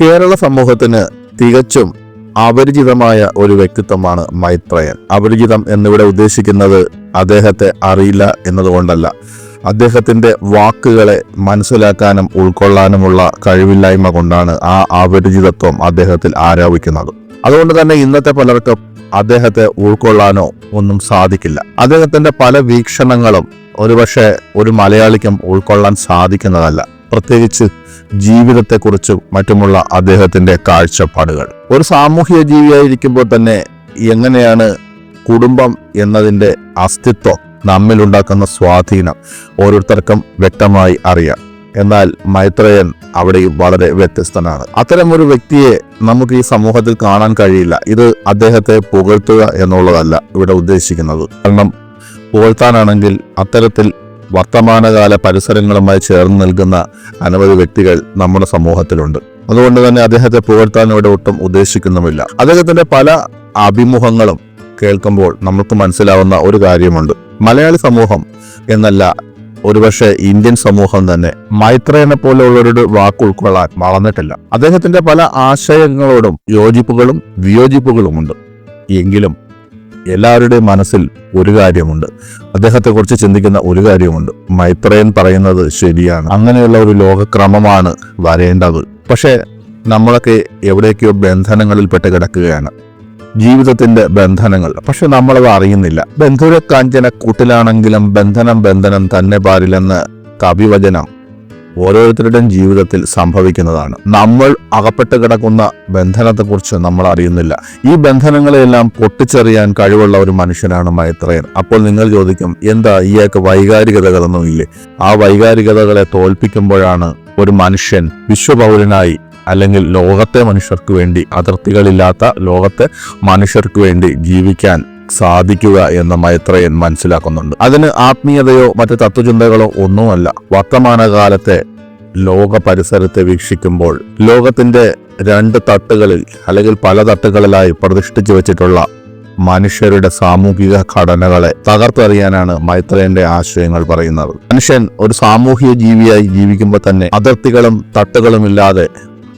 കേരള സമൂഹത്തിന് തികച്ചും അപരിചിതമായ ഒരു വ്യക്തിത്വമാണ് മൈത്രയൻ. അപരിചിതം എന്നിവിടെ ഉദ്ദേശിക്കുന്നത് അദ്ദേഹത്തെ അറിയില്ല എന്നതുകൊണ്ടല്ല. അദ്ദേഹത്തിന്റെ വാക്കുകളെ മനസ്സിലാക്കാനും ഉൾക്കൊള്ളാനുമുള്ള കഴിവില്ലായ്മ കൊണ്ടാണ് ആ അപരിചിതത്വം അദ്ദേഹത്തിൽ ആരോപിക്കുന്നത്. അതുകൊണ്ട് തന്നെ ഇന്നത്തെ പലർക്കും അദ്ദേഹത്തെ ഉൾക്കൊള്ളാനോ ഒന്നും സാധിക്കില്ല. അദ്ദേഹത്തിന്റെ പല വീക്ഷണങ്ങളും ഒരുപക്ഷെ ഒരു മലയാളിക്കും ഉൾക്കൊള്ളാൻ സാധിക്കുന്നതല്ല. പ്രത്യേകിച്ച് ജീവിതത്തെക്കുറിച്ചും മറ്റുമുള്ള അദ്ദേഹത്തിന്റെ കാഴ്ചപ്പാടുകൾ. ഒരു സാമൂഹിക ജീവിയായിരിക്കുമ്പോൾ തന്നെ എങ്ങനെയാണ് കുടുംബം എന്നതിന്റെ അസ്തിത്വം നമ്മിലുണ്ടാക്കുന്ന സ്വാധീനം ഓരോരുത്തർക്കും വ്യക്തമായി അറിയാം. എന്നാൽ മൈത്രേയൻ അവിടെയും വളരെ വ്യത്യസ്തനാണ്. അത്തരം ഒരു വ്യക്തിയെ നമുക്ക് ഈ സമൂഹത്തിൽ കാണാൻ കഴിയില്ല. ഇത് അദ്ദേഹത്തെ പുകഴ്ത്തുക എന്നുള്ളതല്ല ഇവിടെ ഉദ്ദേശിക്കുന്നത്. കാരണം പുകഴ്ത്താനാണെങ്കിൽ അത്തരത്തിൽ വർത്തമാനകാല പരിസരങ്ങളുമായി ചേർന്ന് നിൽക്കുന്ന അനവധി വ്യക്തികൾ നമ്മുടെ സമൂഹത്തിലുണ്ട്. അതുകൊണ്ട് തന്നെ അദ്ദേഹത്തെ പുകഴ്ത്താൻ ഇവിടെ ഒട്ടും ഉദ്ദേശിക്കുന്നുമില്ല. അദ്ദേഹത്തിന്റെ പല അഭിമുഖങ്ങളും കേൾക്കുമ്പോൾ നമുക്ക് മനസ്സിലാവുന്ന ഒരു കാര്യമുണ്ട്. മലയാളി സമൂഹം എന്നല്ല ഒരുപക്ഷെ ഇന്ത്യൻ സമൂഹം തന്നെ മൈത്രേനെ പോലെയുള്ളവരുടെ വാക്ക് ഉൾക്കൊള്ളാൻ വളർന്നിട്ടില്ല അദ്ദേഹത്തിന്റെ പല ആശയങ്ങളോടും യോജിപ്പുകളും വിയോജിപ്പുകളുമുണ്ട്. എങ്കിലും എല്ലാവരുടെയും മനസ്സിൽ ഒരു കാര്യമുണ്ട്. അദ്ദേഹത്തെക്കുറിച്ച് ചിന്തിക്കുന്ന ഒരു കാര്യമുണ്ട്. മൈത്രയൻ പറയുന്നത് ശരിയാണ്. അങ്ങനെയുള്ള ഒരു ലോകക്രമമാണ് വരേണ്ടത്. പക്ഷേ നമ്മളൊക്കെ എവിടേക്കോ ബന്ധനങ്ങളിൽ പെട്ട് കിടക്കുകയാണ്. ജീവിതത്തിന്റെ ബന്ധനങ്ങൾ. പക്ഷെ നമ്മളത് അറിയുന്നില്ല. ബന്ധുര കാഞ്ചന കൂട്ടിലാണെങ്കിലും ബന്ധനം ബന്ധനം തന്നെ പാരില്ലെന്ന് കവിവചനം ഓരോരുത്തരുടെയും ജീവിതത്തിൽ സംഭവിക്കുന്നതാണ്. നമ്മൾ അകപ്പെട്ട് കിടക്കുന്ന ബന്ധനത്തെക്കുറിച്ച് നമ്മൾ അറിയുന്നില്ല. ഈ ബന്ധനങ്ങളെല്ലാം പൊട്ടിച്ചെറിയാൻ കഴിവുള്ള ഒരു മനുഷ്യനാണ് മൈത്രയൻ. അപ്പോൾ നിങ്ങൾ ചോദിക്കും എന്താ ഇയാൾക്ക് വൈകാരികതകളൊന്നും ഇല്ലേ ആ വൈകാരികതകളെ തോൽപ്പിക്കുമ്പോഴാണ് ഒരു മനുഷ്യൻ വിശ്വപൗരനായി അല്ലെങ്കിൽ ലോകത്തെ മനുഷ്യർക്ക് വേണ്ടി അതിർത്തികളില്ലാത്ത ലോകത്തെ മനുഷ്യർക്ക് വേണ്ടി ജീവിക്കാൻ സാധിക്കുക എന്ന് മൈത്രയൻ മനസ്സിലാക്കുന്നുണ്ട്. അതിന് ആത്മീയതയോ മറ്റ് തത്വചിന്തകളോ ഒന്നുമല്ല. വർത്തമാനകാലത്തെ ലോക പരിസരത്തെ വീക്ഷിക്കുമ്പോൾ ലോകത്തിന്റെ രണ്ട് തട്ടുകളിൽ അല്ലെങ്കിൽ പല തട്ടുകളിലായി പ്രതിഷ്ഠിച്ചു വെച്ചിട്ടുള്ള മനുഷ്യരുടെ സാമൂഹിക ഘടനകളെ തകർത്തെറിയാനാണ് മൈത്രേന്റെ ആശയങ്ങൾ പറയുന്നത്. മനുഷ്യൻ ഒരു സാമൂഹിക ജീവിയായി ജീവിക്കുമ്പോൾ തന്നെ അതിർത്തികളും തട്ടുകളും ഇല്ലാതെ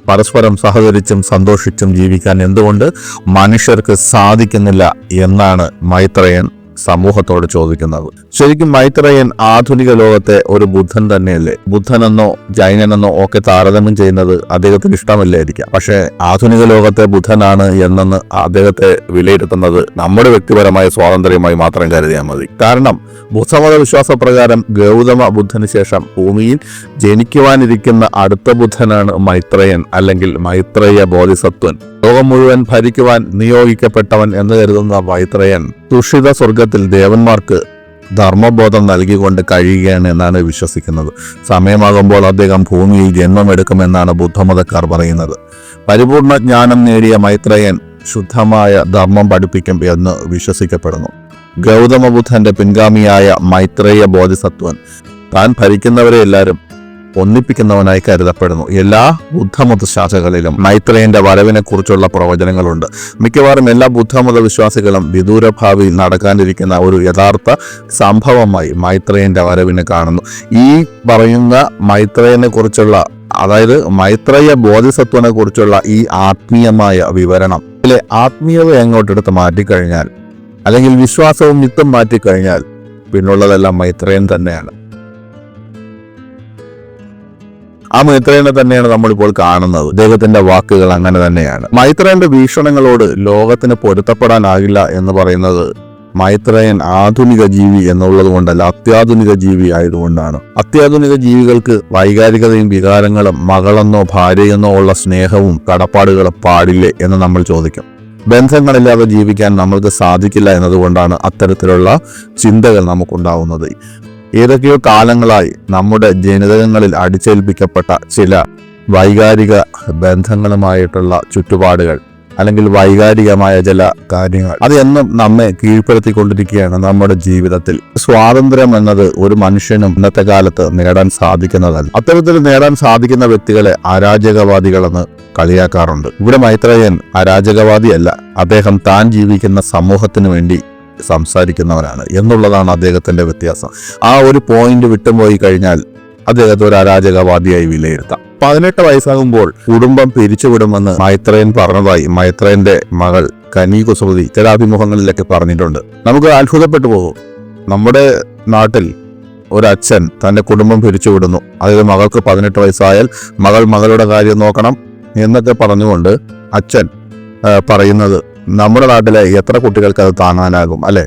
പരസ്പരം സഹകരിച്ചും സന്തോഷിച്ചും ജീവിക്കാൻ എന്തുകൊണ്ട് മനുഷ്യർക്ക് സാധിക്കുന്നില്ല എന്നാണ് മൈത്രേയൻ സമൂഹത്തോട് ചോദിക്കുന്നത്. ശരിക്കും മൈത്രയൻ ആധുനിക ലോകത്തെ ഒരു ബുദ്ധൻ തന്നെയല്ലേ? ബുദ്ധനെന്നോ ജൈനനെന്നോ ഒക്കെ താരതമ്യം ചെയ്യുന്നത് അദ്ദേഹത്തിന് ഇഷ്ടമല്ലായിരിക്കാം. പക്ഷേ ആധുനിക ലോകത്തെ ബുദ്ധനാണ് എന്നെന്ന് അദ്ദേഹത്തെ വിലയിരുത്തുന്നത് നമ്മുടെ വ്യക്തിപരമായ സ്വാതന്ത്ര്യമായി മാത്രം കരുതിയാൽ മതി. കാരണം ബുദ്ധമത വിശ്വാസപ്രകാരം ഗൗതമ ബുദ്ധന് ശേഷം ഭൂമിയിൽ ജനിക്കുവാനിരിക്കുന്ന അടുത്ത ബുദ്ധനാണ് മൈത്രയൻ അല്ലെങ്കിൽ മൈത്രേയ ബോധിസത്വൻ. ലോകം മുഴുവൻ ഭരിക്കുവാൻ നിയോഗിക്കപ്പെട്ടവൻ എന്ന് കരുതുന്ന വൈത്രയൻ തുഷിത സ്വർഗത്തിൽ ദേവന്മാർക്ക് ധർമ്മബോധം നൽകിക്കൊണ്ട് കഴിയുകയാണ് എന്നാണ് വിശ്വസിക്കുന്നത്. സമയമാകുമ്പോൾ അദ്ദേഹം ഭൂമിയിൽ ജന്മമെടുക്കുമെന്നാണ് ബുദ്ധമതക്കാർ പറയുന്നത്. പരിപൂർണ ജ്ഞാനം നേടിയ മൈത്രയൻ ശുദ്ധമായ ധർമ്മം പഠിപ്പിക്കും എന്ന് വിശ്വസിക്കപ്പെടുന്നു. ഗൗതമബുദ്ധന്റെ പിൻഗാമിയായ മൈത്രേയ ബോധിസത്വൻ. താൻ ഭരിക്കുന്നവരെ എല്ലാവരും ഒന്നിപ്പിക്കുന്നവനായി കരുതപ്പെടുന്നു. എല്ലാ ബുദ്ധമത ശാഖകളിലും മൈത്രേയന്റെ വരവിനെ കുറിച്ചുള്ള പ്രവചനങ്ങളുണ്ട്. മിക്കവാറും എല്ലാ ബുദ്ധമത വിശ്വാസികളും വിദൂര ഭാവിയിൽ നടക്കാനിരിക്കുന്ന ഒരു യഥാർത്ഥ സംഭവമായി മൈത്രേയന്റെ വരവിനെ കാണുന്നു. ഈ പറയുന്ന മൈത്രേയനെ കുറിച്ചുള്ള അതായത് മൈത്രേയ ബോധിസത്വനെ കുറിച്ചുള്ള ഈ ആത്മീയമായ വിവരണം ഇതിലെ ആത്മീയത എങ്ങോട്ടെടുത്ത് മാറ്റിക്കഴിഞ്ഞാൽ അല്ലെങ്കിൽ വിശ്വാസവും മിത്തും മാറ്റിക്കഴിഞ്ഞാൽ പിന്നുള്ളതെല്ലാം മൈത്രേയൻ തന്നെയാണ്. ആ മൈത്രേനെ തന്നെയാണ് നമ്മളിപ്പോൾ കാണുന്നത്. അദ്ദേഹത്തിന്റെ വാക്കുകൾ അങ്ങനെ തന്നെയാണ്. മൈത്രേന്റെ വീക്ഷണങ്ങളോട് ലോകത്തിന് പൊരുത്തപ്പെടാനാകില്ല എന്ന് പറയുന്നത് മൈത്രേയൻ ആധുനിക ജീവി എന്നുള്ളത് കൊണ്ടല്ല അത്യാധുനിക ജീവി ആയതുകൊണ്ടാണ്. അത്യാധുനിക ജീവികൾക്ക് വൈകാരികതയും വികാരങ്ങളും മകളെന്നോ ഭാര്യയെന്നോ ഉള്ള സ്നേഹവും കടപ്പാടുകളും പാടില്ലേ എന്ന് നമ്മൾ ചോദിക്കും. ബന്ധങ്ങളില്ലാതെ ജീവിക്കാൻ നമ്മൾക്ക് സാധിക്കില്ല എന്നതുകൊണ്ടാണ് അത്തരത്തിലുള്ള ചിന്തകൾ നമുക്കുണ്ടാവുന്നത്. ഏതൊക്കെയോ കാലങ്ങളായി നമ്മുടെ ജനിതകങ്ങളിൽ അടിച്ചേൽപ്പിക്കപ്പെട്ട ചില വൈകാരിക ബന്ധങ്ങളുമായിട്ടുള്ള ചുറ്റുപാടുകൾ അല്ലെങ്കിൽ വൈകാരികമായ ചില കാര്യങ്ങൾ. അത് എന്നും നമ്മെ കീഴ്പ്പെടുത്തിക്കൊണ്ടിരിക്കുകയാണ് നമ്മുടെ ജീവിതത്തിൽ. സ്വാതന്ത്ര്യം എന്നത് ഒരു മനുഷ്യനും ഇന്നത്തെ കാലത്ത് നേടാൻ സാധിക്കുന്നതല്ല. അത്തരത്തിൽ നേടാൻ സാധിക്കുന്ന വ്യക്തികളെ അരാജകവാദികളെന്ന് കളിയാക്കാറുണ്ട്. ഇവിടെ മൈത്രേയൻ അരാജകവാദിയല്ല. അദ്ദേഹം താൻ ജീവിക്കുന്ന സമൂഹത്തിന് വേണ്ടി സംസാരിക്കുന്നവനാണ് എന്നുള്ളതാണ് അദ്ദേഹത്തിന്റെ വ്യത്യാസം. ആ ഒരു പോയിന്റ് വിട്ടുപോയി കഴിഞ്ഞാൽ അദ്ദേഹത്തെ ഒരു അരാജകവാദിയായി വിലയിരുത്താം. പതിനെട്ട് വയസ്സാകുമ്പോൾ കുടുംബം പിരിച്ചുവിടുമെന്ന് മൈത്രയൻ പറഞ്ഞതായി മൈത്രയന്റെ മകൾ കനി കുസൃതി ചില അഭിമുഖങ്ങളിലൊക്കെ പറഞ്ഞിട്ടുണ്ട്. നമുക്ക് അത്ഭുതപ്പെട്ടു പോകും. നമ്മുടെ നാട്ടിൽ ഒരച്ഛൻ തന്റെ കുടുംബം പിരിച്ചുവിടുന്നു. അതായത് മകൾക്ക് പതിനെട്ട് വയസ്സായാൽ മകൾ മകളുടെ കാര്യം നോക്കണം എന്നൊക്കെ പറഞ്ഞുകൊണ്ട് അച്ഛൻ പറയുന്നത് നമ്മുടെ നാട്ടിലെ എത്ര കുട്ടികൾക്ക് അത് താങ്ങാനാകും അല്ലെ?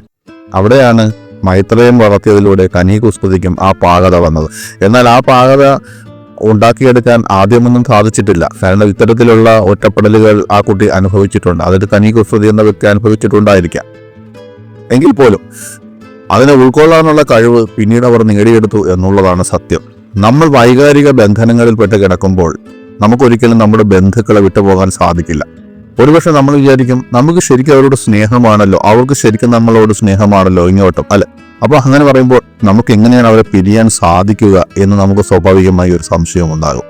അവിടെയാണ് മൈത്രയും വളർത്തിയതിലൂടെ കനി കുസ്തുതിക്കും ആ പാകത വന്നത്. എന്നാൽ ആ പാകത ഉണ്ടാക്കിയെടുക്കാൻ ആദ്യമൊന്നും സാധിച്ചിട്ടില്ല. കാരണം ഇത്തരത്തിലുള്ള ഒറ്റപ്പെടലുകൾ ആ കുട്ടി അനുഭവിച്ചിട്ടുണ്ട്. അതിൽ കനി കുസ്തുതി എന്ന വ്യക്തി അനുഭവിച്ചിട്ടുണ്ടായിരിക്കാം. എങ്കിൽ പോലും അതിനെ ഉൾക്കൊള്ളാനുള്ള കഴിവ് പിന്നീട് അവർ നേടിയെടുത്തു എന്നുള്ളതാണ് സത്യം. നമ്മൾ വൈകാരിക ബന്ധനങ്ങളിൽപ്പെട്ട് കിടക്കുമ്പോൾ നമുക്കൊരിക്കലും നമ്മുടെ ബന്ധുക്കളെ വിട്ടുപോകാൻ സാധിക്കില്ല. ഒരുപക്ഷെ നമ്മൾ വിചാരിക്കും നമുക്ക് ശരിക്കും അവരോട് സ്നേഹമാണല്ലോ അവർക്ക് ശരിക്കും നമ്മളോട് സ്നേഹമാണല്ലോ ഇങ്ങോട്ടും അല്ലെ? അപ്പൊ അങ്ങനെ പറയുമ്പോൾ നമുക്ക് എങ്ങനെയാണ് അവരെ പിരിയാൻ സാധിക്കുക എന്ന് നമുക്ക് സ്വാഭാവികമായി ഒരു സംശയം ഉണ്ടാകും.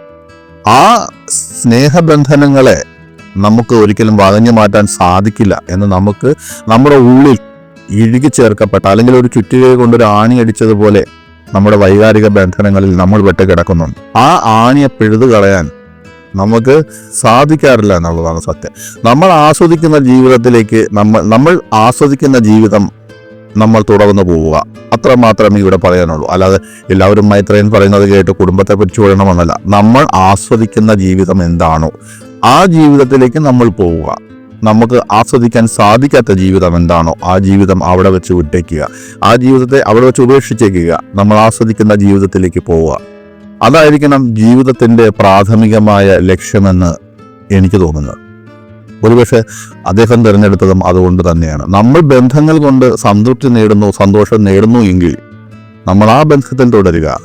ആ സ്നേഹബന്ധനങ്ങളെ നമുക്ക് ഒരിക്കലും വകഞ്ഞു മാറ്റാൻ സാധിക്കില്ല എന്ന് നമുക്ക് നമ്മുടെ ഉള്ളിൽ ഇഴുകി ചേർക്കപ്പെട്ട അല്ലെങ്കിൽ ഒരു ചുറ്റികை കൊണ്ടൊരു ആണി അടിച്ചതുപോലെ നമ്മുടെ വൈകാരിക ബന്ധനങ്ങളിൽ നമ്മൾ വെട്ട് കിടക്കുന്നുണ്ട് ആ ആണിയെ പിഴുതു കളയാൻ നമുക്ക് സാധിക്കാറില്ല എന്നുള്ളതാണ് സത്യം. നമ്മൾ ആസ്വദിക്കുന്ന ജീവിതത്തിലേക്ക് നമ്മൾ നമ്മൾ ആസ്വദിക്കുന്ന ജീവിതം നമ്മൾ തുടർന്ന് പോവുക. അത്ര മാത്രമേ ഇവിടെ പറയാനുള്ളൂ. അല്ലാതെ എല്ലാവരും മൈത്രയൻ പറയുന്നത് കേട്ട് കുടുംബത്തെ പിടിച്ചു വിടണമെന്നല്ല നമ്മൾ ആസ്വദിക്കുന്ന ജീവിതം എന്താണോ? ആ ജീവിതത്തിലേക്ക് നമ്മൾ പോവുക. നമുക്ക് ആസ്വദിക്കാൻ സാധിക്കാത്ത ജീവിതം എന്താണോ ആ ജീവിതം അവിടെ വെച്ച് വിട്ടേക്കുക. ആ ജീവിതത്തെ അവിടെ വെച്ച് ഉപേക്ഷിച്ചേക്കുക. നമ്മൾ ആസ്വദിക്കുന്ന ജീവിതത്തിലേക്ക് പോവുക. അതായിരിക്കണം ജീവിതത്തിന്റെ പ്രാഥമികമായ ലക്ഷ്യമെന്ന് എനിക്ക് തോന്നുന്നത്. ഒരുപക്ഷെ അദ്ദേഹം തിരഞ്ഞെടുത്തതും അതുകൊണ്ട് തന്നെയാണ്. നമ്മൾ ബന്ധങ്ങൾ കൊണ്ട് സംതൃപ്തി നേടുന്നു സന്തോഷം നേടുന്നു എങ്കിൽ നമ്മൾ ആ ബന്ധത്തിൽ തുടരുക.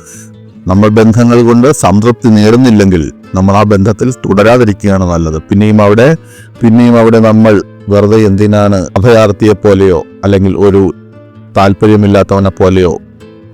നമ്മൾ ബന്ധങ്ങൾ കൊണ്ട് സംതൃപ്തി നേടുന്നില്ലെങ്കിൽ നമ്മൾ ആ ബന്ധത്തിൽ തുടരാതിരിക്കുകയാണ് നല്ലത്. പിന്നെയും അവിടെ പിന്നെയും അവിടെ നമ്മൾ വെറുതെ എന്തിനാണ് അഭയാർത്ഥിയെ പോലെയോ അല്ലെങ്കിൽ ഒരു താല്പര്യമില്ലാത്തവനെ പോലെയോ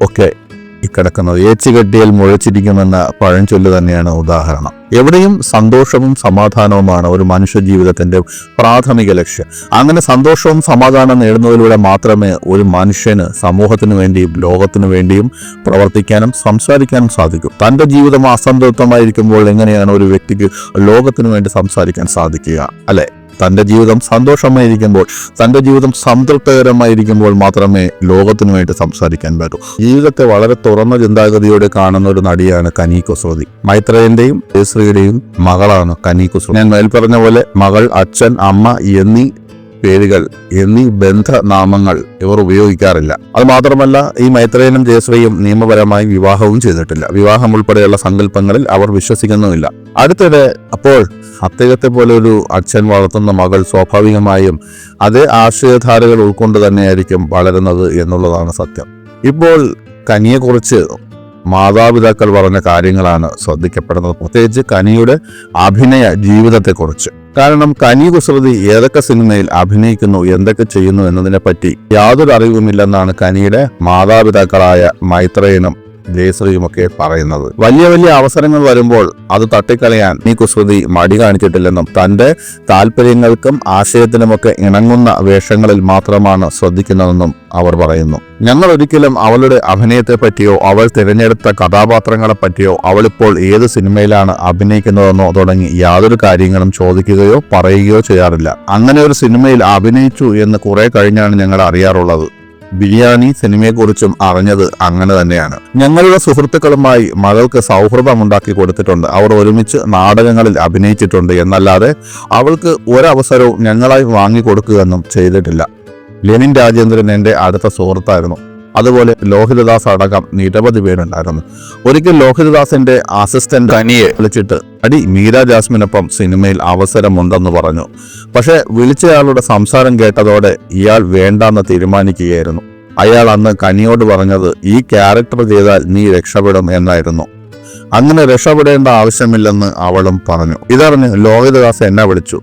ഒക്കെ ഇക്കിടക്കുന്നത് ഏച്ചുകെട്ടിയാൽ മുഴച്ചിരിക്കുമെന്ന പഴഞ്ചൊല്ല് തന്നെയാണ് ഉദാഹരണം. എവിടെയും സന്തോഷവും സമാധാനവുമാണ് ഒരു മനുഷ്യ ജീവിതത്തിന്റെ പ്രാഥമിക ലക്ഷ്യം. അങ്ങനെ സന്തോഷവും സമാധാനം നേടുന്നതിലൂടെ മാത്രമേ ഒരു മനുഷ്യന് സമൂഹത്തിനു വേണ്ടിയും ലോകത്തിനു വേണ്ടിയും പ്രവർത്തിക്കാനും സംസാരിക്കാനും സാധിക്കും. തന്റെ ജീവിതം അസംതൃപ്തമായിരിക്കുമ്പോൾ എങ്ങനെയാണ് ഒരു വ്യക്തിക്ക് ലോകത്തിനു വേണ്ടി സംസാരിക്കാൻ സാധിക്കുക? അല്ലെ? തന്റെ ജീവിതം സന്തോഷമായിരിക്കുമ്പോൾ തന്റെ ജീവിതം സംതൃപ്തകരമായിരിക്കുമ്പോൾ മാത്രമേ ലോകത്തിനുമായിട്ട് സംസാരിക്കാൻ പറ്റൂ. ജീവിതത്തെ വളരെ തുറന്ന ചിന്താഗതിയോടെ കാണുന്ന ഒരു നടിയാണ് കനി കുസൃതി മൈത്രേന്റെയും ജയശ്രീയുടെയും മകളാണ് കനി കുസൃതി ഞാൻ പറഞ്ഞ പോലെ മകൾ അച്ഛൻ അമ്മ എന്നീ പേരുകൾ എന്നീ ബന്ധനാമങ്ങൾ ഇവർ ഉപയോഗിക്കാറില്ല. അത് മാത്രമല്ല ഈ മൈത്രേയനും ജയശ്രീയും നിയമപരമായി വിവാഹവും ചെയ്തിട്ടില്ല. വിവാഹം ഉൾപ്പെടെയുള്ള സങ്കല്പങ്ങളിൽ അവർ വിശ്വസിക്കുന്നുമില്ല. അടുത്തിടെ അപ്പോൾ അദ്ദേഹത്തെ പോലെ ഒരു അച്ഛൻ വളർത്തുന്ന മകൾ സ്വാഭാവികമായും അതേ ആശയധാരകൾ ഉൾക്കൊണ്ട് തന്നെയായിരിക്കും വളരുന്നത് എന്നുള്ളതാണ് സത്യം. ഇപ്പോൾ കനിയെക്കുറിച്ച് മാതാപിതാക്കൾ പറഞ്ഞ കാര്യങ്ങളാണ് ശ്രദ്ധിക്കപ്പെടുന്നത്. പ്രത്യേകിച്ച് കനിയുടെ അഭിനയ ജീവിതത്തെക്കുറിച്ച്. കാരണം കനി കുസൃതി ഏതൊക്കെ സിനിമയിൽ അഭിനയിക്കുന്നു എന്തൊക്കെ ചെയ്യുന്നു എന്നതിനെപ്പറ്റി യാതൊരു അറിവുമില്ലെന്നാണ് കനിയുടെ മാതാപിതാക്കളായ മൈത്രേയനും ജയശ്രീയുമൊക്കെ പറയുന്നത്. വലിയ വലിയ അവസരങ്ങൾ വരുമ്പോൾ അത് തട്ടിക്കളയാൻ ഈ കുസൃതി മടി കാണിച്ചിട്ടില്ലെന്നും തന്റെ താല്പര്യങ്ങൾക്കും ആശയത്തിനുമൊക്കെ ഇണങ്ങുന്ന വേഷങ്ങളിൽ മാത്രമാണ് ശ്രദ്ധിക്കുന്നതെന്നും അവർ പറയുന്നു. ഞങ്ങൾ ഒരിക്കലും അവളുടെ അഭിനയത്തെ പറ്റിയോ അവൾ തിരഞ്ഞെടുത്ത കഥാപാത്രങ്ങളെ പറ്റിയോ അവളിപ്പോൾ ഏത് സിനിമയിലാണ് അഭിനയിക്കുന്നതെന്നോ തുടങ്ങി യാതൊരു കാര്യങ്ങളും ചോദിക്കുകയോ പറയുകയോ ചെയ്യാറില്ല. അങ്ങനെ ഒരു സിനിമയിൽ അഭിനയിച്ചു എന്ന് കുറെ കഴിഞ്ഞാണ് ഞങ്ങൾ അറിയാറുള്ളത്. ബിരിയാണി സിനിമയെക്കുറിച്ചും അറിഞ്ഞത് അങ്ങനെ തന്നെയാണ്. ഞങ്ങളുടെ സുഹൃത്തുക്കളുമായി മകൾക്ക് സൗഹൃദം ഉണ്ടാക്കി കൊടുത്തിട്ടുണ്ട്. അവർ ഒരുമിച്ച് നാടകങ്ങളിൽ അഭിനയിച്ചിട്ടുണ്ട്. എന്നല്ലാതെ അവൾക്ക് ഒരവസരവും ഞങ്ങളായി വാങ്ങിക്കൊടുക്കുകയൊന്നും ചെയ്തിട്ടില്ല. ലെനിൻ രാജേന്ദ്രൻ എന്റെ അടുത്ത സുഹൃത്തായിരുന്നു. അതുപോലെ ലോഹിതദാസ് അടക്കം നിരവധി പേരുണ്ടായിരുന്നു. ഒരിക്കൽ ലോഹിതദാസിന്റെ അസിസ്റ്റന്റ് കനിയെ വിളിച്ചിട്ട് അടി മീര ജാസ്മിനൊപ്പം സിനിമയിൽ അവസരമുണ്ടെന്ന് പറഞ്ഞു. പക്ഷെ വിളിച്ചയാളുടെ സംസാരം കേട്ടതോടെ ഇയാൾ വേണ്ടാന്ന് തീരുമാനിക്കുകയായിരുന്നു. അയാൾ അന്ന് കനിയോട് പറഞ്ഞത് ഈ ക്യാരക്ടർ ചെയ്താൽ നീ രക്ഷപ്പെടും എന്നായിരുന്നു. അങ്ങനെ രക്ഷപ്പെടേണ്ട ആവശ്യമില്ലെന്ന് അവളും പറഞ്ഞു. ഇതറിഞ്ഞ് ലോഹിതദാസ് എന്നെ വിളിച്ചു.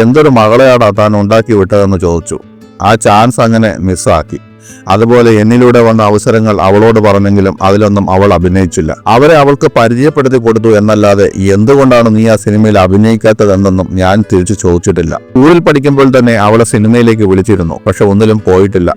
എന്തൊരു മകളെയാടാ താൻ ഉണ്ടാക്കി വിട്ടതെന്ന് ചോദിച്ചു. ആ ചാൻസ് അങ്ങനെ മിസ്സാക്കി അതുപോലെ എന്നിലൂടെ വന്ന അവസരങ്ങൾ അവളോട് പറഞ്ഞെങ്കിലും അതിലൊന്നും അവൾ അഭിനയിച്ചില്ല. അവരെ അവൾക്ക് പരിചയപ്പെടുത്തി കൊടുത്തു എന്നല്ലാതെ എന്തുകൊണ്ടാണ് നീ ആ സിനിമയിൽ അഭിനയിക്കാത്തതെന്നൊന്നും ഞാൻ തിരിച്ചു ചോദിച്ചിട്ടില്ല. സ്കൂളിൽ പഠിക്കുമ്പോൾ തന്നെ അവളെ സിനിമയിലേക്ക് വിളിച്ചിരുന്നു പക്ഷെ ഒന്നിലും പോയിട്ടില്ല.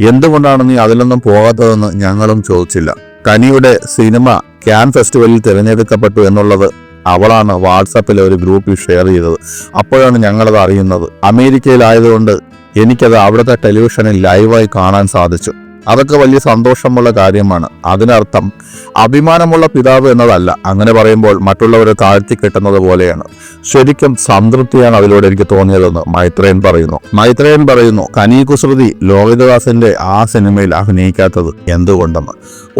എന്തുകൊണ്ടാണ് നീ അതിലൊന്നും പോകാത്തതെന്ന് ഞങ്ങളും ചോദിച്ചില്ല. കനിയുടെ സിനിമ ക്യാൻ ഫെസ്റ്റിവലിൽ തിരഞ്ഞെടുക്കപ്പെട്ടു എന്നുള്ളത് അവളാണ് വാട്സാപ്പിലെ ഒരു ഗ്രൂപ്പിൽ ഷെയർ ചെയ്തത്. അപ്പോഴാണ് ഞങ്ങളത് അറിയുന്നത്. അമേരിക്കയിലായതുകൊണ്ട് എനിക്കത് അവിടുത്തെ ടെലിവിഷനിൽ ലൈവായി കാണാൻ സാധിച്ചു. അതൊക്കെ വലിയ സന്തോഷമുള്ള കാര്യമാണ്. അതിനർത്ഥം അഭിമാനമുള്ള പിതാവ് എന്നതല്ല. അങ്ങനെ പറയുമ്പോൾ മറ്റുള്ളവരെ താഴ്ത്തി കെട്ടുന്നത് പോലെയാണ്. ശരിക്കും സംതൃപ്തിയാണ് അതിലൂടെ എനിക്ക് തോന്നിയതെന്ന് മൈത്രേയൻ പറയുന്നു. മൈത്രേയൻ പറയുന്നു കനി കുസൃതി ലോഹിതദാസിന്റെ ആ സിനിമയിൽ അഭിനയിക്കാത്തത് എന്തുകൊണ്ടെന്ന്?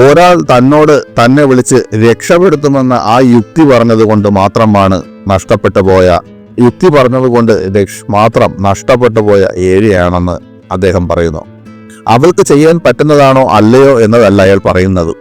ഒരാൾ തന്നോട് തന്നെ വിളിച്ച് രക്ഷപ്പെടുത്തുമെന്ന ആ യുക്തി പറഞ്ഞത് കൊണ്ട് മാത്രമാണ് നഷ്ടപ്പെട്ടു പോയ യുക്തി പറഞ്ഞതുകൊണ്ട് ലക്ഷ് മാത്രം നഷ്ടപ്പെട്ടു പോയ ഏരിയയാണെന്ന് അദ്ദേഹം പറയുന്നു. അവൾക്ക് ചെയ്യാൻ പറ്റുന്നതാണോ അല്ലയോ എന്നതല്ല അയാൾ പറയുന്നത്.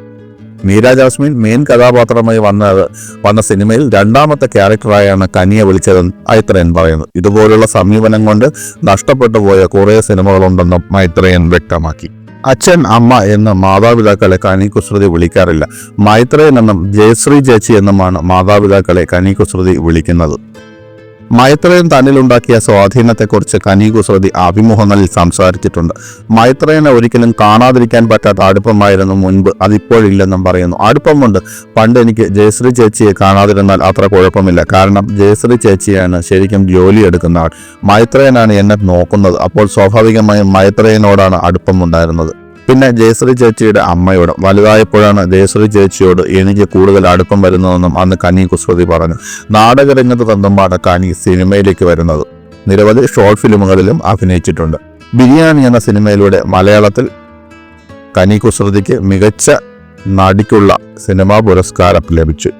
മീര ജാസ്മിൻ മെയിൻ കഥാപാത്രമായി വന്നത് വന്ന സിനിമയിൽ രണ്ടാമത്തെ ക്യാരക്ടറായാണ് കനിയെ വിളിച്ചതെന്ന് മൈത്രയൻ പറയുന്നു. ഇതുപോലുള്ള സമീപനം കൊണ്ട് നഷ്ടപ്പെട്ടു പോയ കുറേ സിനിമകളുണ്ടെന്നും മൈത്രയൻ വ്യക്തമാക്കി. അച്ഛൻ അമ്മ എന്ന് മാതാപിതാക്കളെ കനി കുസൃതി വിളിക്കാറില്ല. മൈത്രയൻ എന്നും ജയശ്രീ ചേച്ചി എന്നുമാണ് മാതാപിതാക്കളെ കനി കുസൃതി വിളിക്കുന്നത്. മൈത്രയൻ തന്നിലുണ്ടാക്കിയ സ്വാധീനത്തെക്കുറിച്ച് കനി കുസൃതി അഭിമുഖങ്ങളിൽ സംസാരിച്ചിട്ടുണ്ട്. മൈത്രയനെ ഒരിക്കലും കാണാതിരിക്കാൻ പറ്റാത്ത അടുപ്പമായിരുന്നു മുൻപ്. അതിപ്പോഴില്ലെന്നും പറയുന്നു. അടുപ്പമുണ്ട്. പണ്ട് എനിക്ക് ജയശ്രീ ചേച്ചിയെ കാണാതിരുന്നാൽ അത്ര കുഴപ്പമില്ല. കാരണം ജയശ്രീ ചേച്ചിയാണ് ശരിക്കും ജോലി എടുക്കുന്ന ആൾ. മൈത്രയനാണ് എന്നെ നോക്കുന്നത്. അപ്പോൾ സ്വാഭാവികമായും മൈത്രയനോടാണ് അടുപ്പമുണ്ടായിരുന്നത്. പിന്നെ ജയശ്രീ ചേച്ചിയുടെ അമ്മയോട് വലുതായപ്പോഴാണ് ജയശ്രീ ചേച്ചിയോട് എനിക്ക് കൂടുതൽ അടുപ്പം വരുന്നതെന്നും അന്ന് കനി കുസൃതി പറഞ്ഞു. നാടകരംഗത്ത് തന്നുമാണ് കനി സിനിമയിലേക്ക് വരുന്നത്. നിരവധി ഷോർട്ട് ഫിലിമുകളിലും അഭിനയിച്ചിട്ടുണ്ട്. ബിരിയാണി എന്ന സിനിമയിലൂടെ മലയാളത്തിൽ കനി കുസൃതിക്ക് മികച്ച നടിക്കുള്ള സിനിമാ പുരസ്കാരം ലഭിച്ചു.